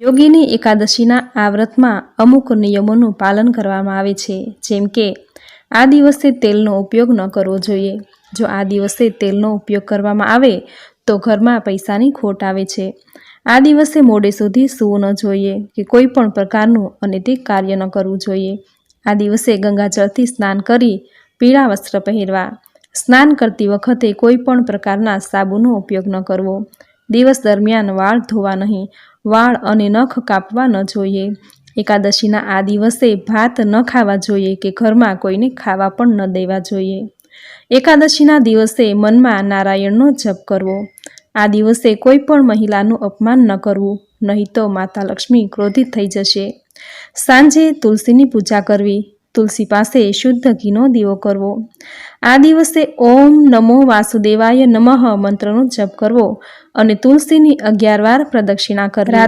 યોગીની એકાદશીના આ વ્રતમાં અમુક નિયમોનું પાલન કરવામાં આવે છે. જેમ કે, આ દિવસે તેલનો ઉપયોગ ન કરવો જોઈએ. જો આ દિવસે તેલનો ઉપયોગ કરવામાં આવે, તો ઘરમાં પૈસાની ખોટ આવે છે. આ દિવસે મોડે સુધી સૂવું ન જોઈએ કે કોઈ પણ પ્રકારનું અનૈતિક કાર્ય ન કરવું જોઈએ. આ દિવસે ગંગાજળથી સ્નાન કરી પીળા વસ્ત્ર પહેરવા. સ્નાન કરતી વખતે કોઈ પણ પ્રકારના સાબુનો ઉપયોગ ન કરવો. દિવસ દરમિયાન વાળ ધોવા નહીં, વાળ અને નખ કાપવા ન જોઈએ. એકાદશીના આ દિવસે ભાત ન ખાવા જોઈએ કે ઘરમાં કોઈને ખાવા પણ ન દેવા જોઈએ. એકાદશીના દિવસે મનમાં નારાયણનો જપ કરવો. આ દિવસે કોઈ પણ મહિલાનું અપમાન ન કરવું, નહીં તો માતા લક્ષ્મી ક્રોધિત થઈ જશે. સાંજે તુલસીની પૂજા કરવી તુલસી પાસે શુદ્ધ ઘીનો દીવો કરવો. આ દિવસે ઓમ નમો વાસુદેવાય નમઃ મંત્રનો જપ કરવો અને તુલસીની અગિયાર વાર પ્રદક્ષિણા કરવી.